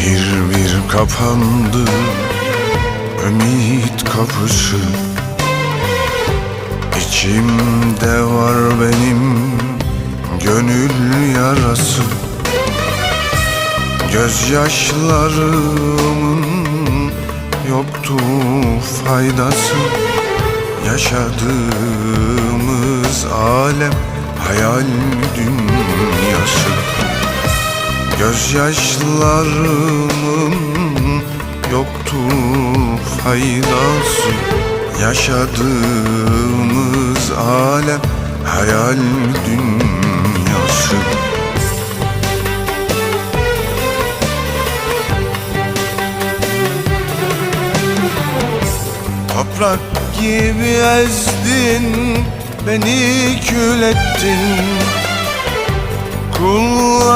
Bir bir kapandı Ümit kapısı. İçimde var benim Gönül yarası. Gözyaşlarımın Yoktu faydası. Yaşadığımız alem Hayal dünyası Gözyaşlarımın yoktu faydası. Yaşadığımız alem hayal dünyası. Toprak gibi ezdin Beni kül ettin